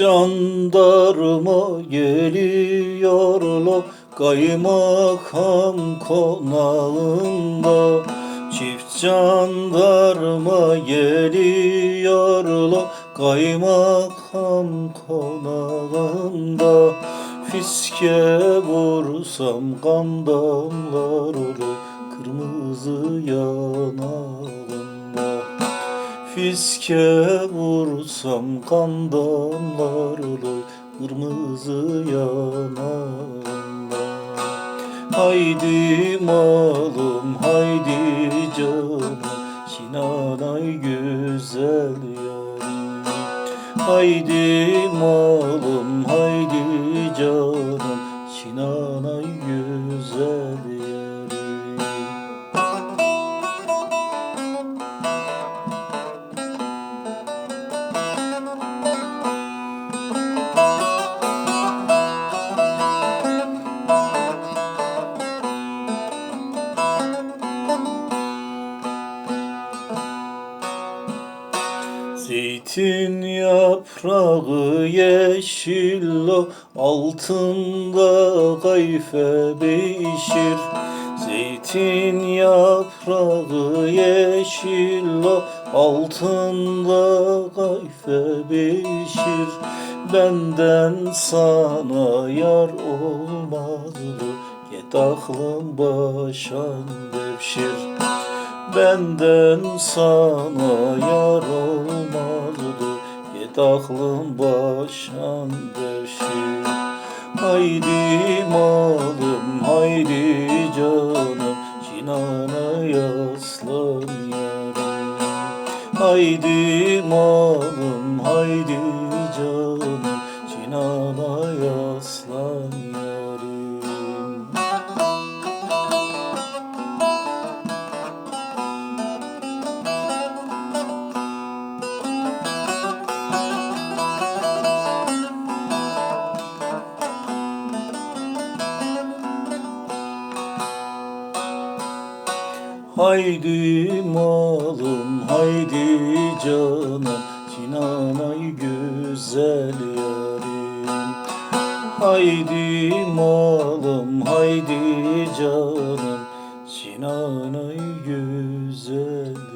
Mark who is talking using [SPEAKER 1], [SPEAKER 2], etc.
[SPEAKER 1] Jandarma geliyor lo. Kaymakam konağında Çift jandarma geliyor lo. Kaymakam konağında Fiske vursam kan damlar olur. Kırmızı yanağında Fiske vursam kan damlar olur kırmızı yanağında Haydi malım haydi canım Sinanay güzel yarim Haydi malım haydi canım Sinanay Zeytin yaprağı yeşil o altında kayfe beşir Zeytin yaprağı yeşil o altında kayfe beşir Benden sana yar olmazdı Get aklım başan devşir Benden sana yar olmazdı Git aklın başan devşir Haydi malım haydi canım. Cinana yaslan yarım Haydi malım haydi Haydi malım haydi canım Sinanay güzel yarim. Haydi malım haydi canım Sinanay güzel